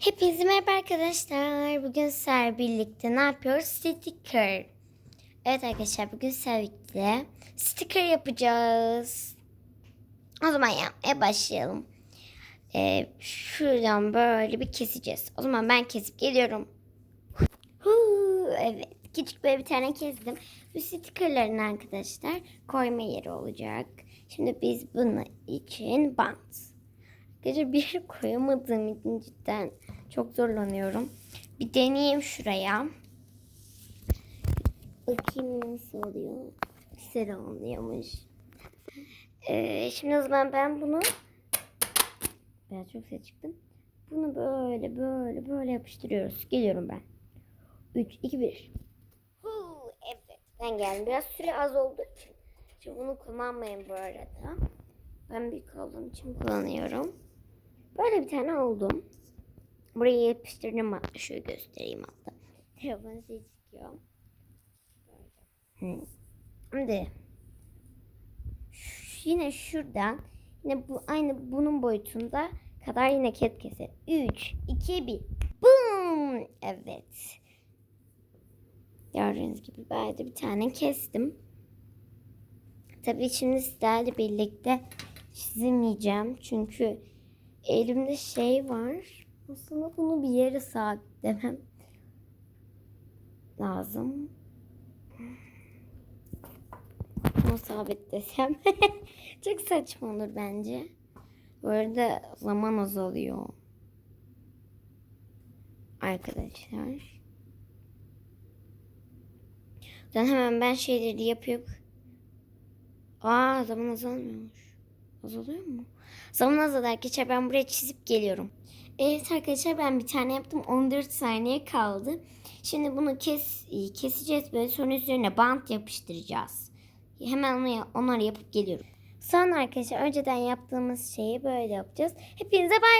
Hepinize merhaba arkadaşlar. Bugün sizlerle birlikte ne yapıyoruz? Sticker. Evet arkadaşlar bugün sizlerle birlikte sticker yapacağız. O zaman yapmaya başlayalım. Ee, şuradan böyle bir keseceğiz. O zaman ben kesip geliyorum. Evet. Küçük böyle bir tane kestim. Bu stickerların arkadaşlar koyma yeri olacak. Şimdi biz bunun için bant. Gece bir yere koyamadığım için cidden çok zorlanıyorum. Bir deneyeyim şuraya. Bakayım nasıl oluyor. Güzel oluyormuş. Ee, şimdi o zaman ben bunu biraz çok ses çıktım. Bunu böyle böyle böyle yapıştırıyoruz. Geliyorum ben. 3, 2, 1. Huu, evet ben geldim. Biraz süre az için. Şimdi bunu kullanmayın bu arada. Ben büyük olduğum için kullanıyorum. Böyle bir tane oldum. Buraya yapıştırdım hatta. Şöyle göstereyim hatta. Telefon ses çıkıyor. Böyle. Şimdi yine şuradan yine bu aynı bunun boyutunda kadar yine ket keser. 3, 2, 1. Boom! Evet. Gördüğünüz gibi ben de bir tane kestim. Tabii şimdi sizlerle birlikte çizemeyeceğim. Çünkü elimde şey var. Aslında bunu bir yere sabitlemem lazım. Bunu sabitlesem çok saçma olur bence. Bu arada zaman azalıyor. Arkadaşlar. Ben hemen ben şeyleri yapıp Aa zaman azalmıyormuş. Azalıyor mu? Zaman azalır arkadaşlar ben buraya çizip geliyorum. Evet arkadaşlar ben bir tane yaptım 14 saniye kaldı. Şimdi bunu kes keseceğiz böyle sonra üzerine bant yapıştıracağız. Hemen onu, onları yapıp geliyorum. Sonra arkadaşlar önceden yaptığımız şeyi böyle yapacağız. Hepinize bay